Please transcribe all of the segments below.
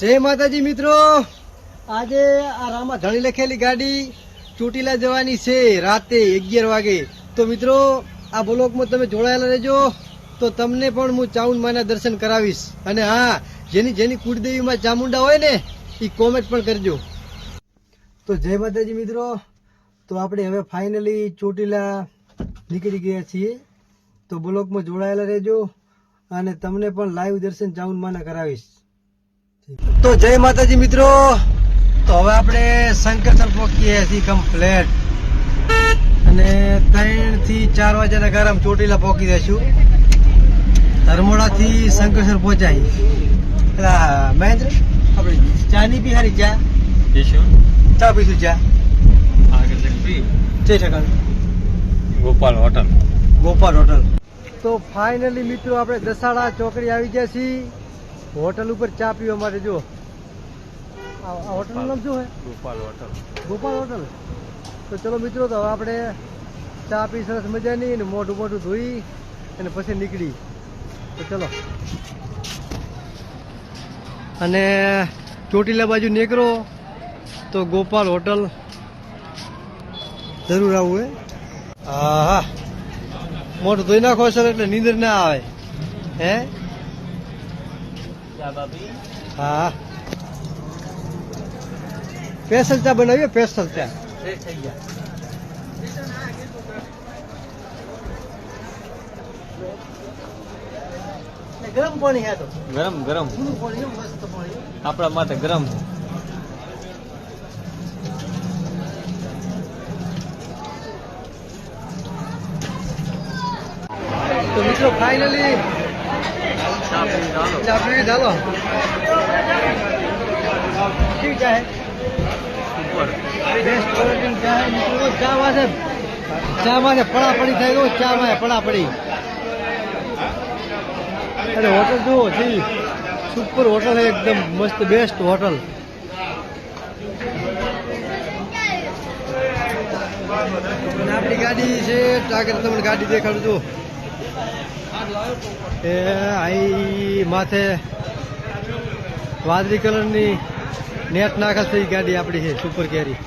જય માતાજી મિત્રો. આજે આ રામા ધણી લખેલી ગાડી ચોટીલા જવાની છે રાતે અગિયાર વાગે. તો મિત્રો, આ બ્લોકમાં તમે જોડાયેલા રહેજો. તો તમને પણ હું ચાઉન માના દર્શન કરાવીશ. અને હા, જેની જેની કુળદેવીમાં ચામુંડા હોય ને એ કોમેન્ટ પણ કરજો. તો જય માતાજી મિત્રો. તો આપણે હવે ફાઇનલી ચોટીલા નીકળી ગયા છીએ. તો બ્લોકમાં જોડાયેલા રહેજો. અને તમને પણ લાઈવ દર્શન ચાઉન માના કરાવીશ. તો જય માતાજી મિત્રો. તો હવે આપણે શંકરસર પહોંચીએ છીએ કમ્પ્લેટ અને ત્રણથી ચાર વાગ્યાના ગારામ ચોટીલા પહોંચી જઈશું. ધર્મોડાથી શંકરસર પહોંચાઈ પેલા મહેન્દ્ર આપણે ચા ની પી હારી ચા ચા પીશું ચા જય શકાલ ગોપાલ હોટલ. ગોપાલ હોટલ. તો ફાઇનલી મિત્રો આપણે દસાડા ચોકડી આવી ગયા છીએ. હોટલ ઉપર ચા પીવા માટે જો આ હોટલનું નામ શું છે ગોપાલ હોટલ. ગોપાલ હોટલ. તો ચલો મિત્રો તો હવે આપણે ચા પી સરસ મજાની અને મોઢું મોઢું ધોઈ અને પછી નીકળી. તો ચલો. અને ચોટીલા બાજુ નીકળો. તો ગોપાલ હોટલ જરૂર આવવું હે. હા હા મોઢું ધોઈ નાખો સર એટલે નીંદર ના આવે. હે? હા. સ્પેશલ ચા બનાવીએ સ્પેશલ ચા. ગરમ પાણી હે તો. ગરમ ગરમ. ઠંડુ પાણી છે, મસ્ત પાણી. આપણા માટે ગરમ. તો મિત્રો ફાઇનલી આપણે ચાલો. ઠીક છે બેસ્ટ ક્વોલિટી ચા હે મિત્રો ચા વાસે? ચા વાસે પડા પડી થાય તો ચા વાસે પડા અને અરે હોટલ જુઓ જી. સુપર હોટલ છે એકદમ મસ્ત બેસ્ટ હોટલ આપણી ગાડી છે આગળ તમને ગાડી દેખાડું છું. એ માથે વાદળી કલરની નેટ નાખેલ થઈ ગાડી આપણી છે સુપર કેરી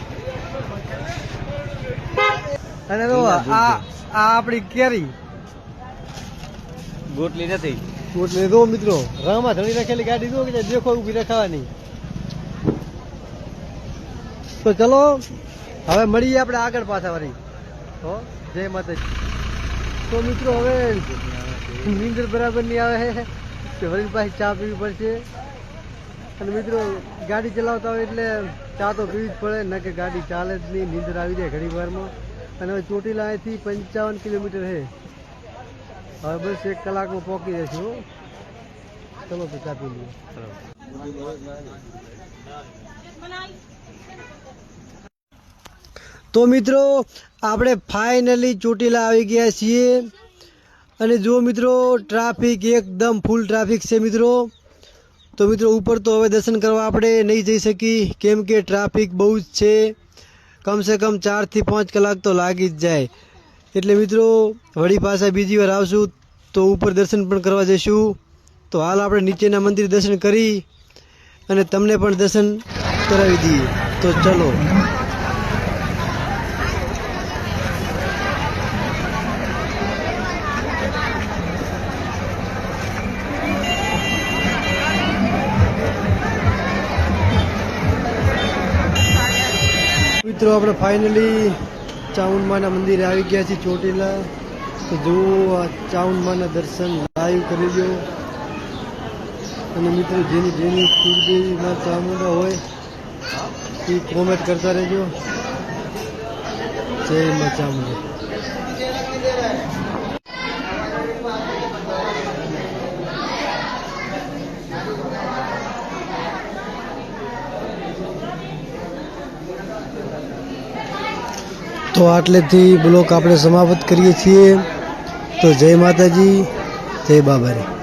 અને તો આ આ આપણી કેરી ગોટલી નથી. ગોટલી જો મિત્રો રામા ધણી રાખેલી ગાડી જો કે દેખો ઊભી રખાવાની. તો ચલો હવે મળીએ આપણે આગળ પાછા વળી હો જય માતાજી. તો મિત્રો હવે નીંદર બરાબર નહીં આવે તો વળી પાસે ચા પીવી પડશે. અને મિત્રો ગાડી ચલાવતા હોય એટલે ચા તો પીવી જ પડે, ન કે ગાડી ચાલે જ નહીં, નીંદર આવી જાય ઘણી વારમાં અને હવે ચોટીલા અહીંથી પંચાવન કિલોમીટર છે. હવે બસ એક કલાકમાં પહોંચી જશું. ચલો તો ચા પી લઈએ. તો મિત્રો, આપણે ફાઇનલી ચોટીલા આવી ગયા છીએ. અને જો મિત્રો ટ્રાફિક એકદમ ફૂલ ટ્રાફિક છે મિત્રો, તો મિત્રો ઉપર તો હવે દર્શન કરવા આપણે નહીં જઈ શકી કેમ કે ટ્રાફિક બહુ જ છે. કમસે કમ ચારથી પાંચ કલાક તો લાગી જ જાય. એટલે મિત્રો, વળી પાછા બીજી વાર આવશું તો ઉપર દર્શન પણ કરવા જઈશું. તો હાલ આપણે નીચેના મંદિર દર્શન કરી અને તમને પણ દર્શન કરાવી દઈએ. તો ચલો. મિત્રો, આપણે ફાઇનલી ચાઉંડમાના મંદિરે આવી ગયા છીએ ચોટીલા. તો જુઓ, આ દર્શન લાઈવ કરી દો. અને મિત્રો, જેની જેની કુળદેવીમાં ચામુંડા હોય, એ કોમેન્ટ કરતા રહેજો. જય મા ચામુંડા. તો આટલેથી બ્લોક આપણે સમાપ્ત કરીએ છીએ. તો જય માતાજી જય બાબારી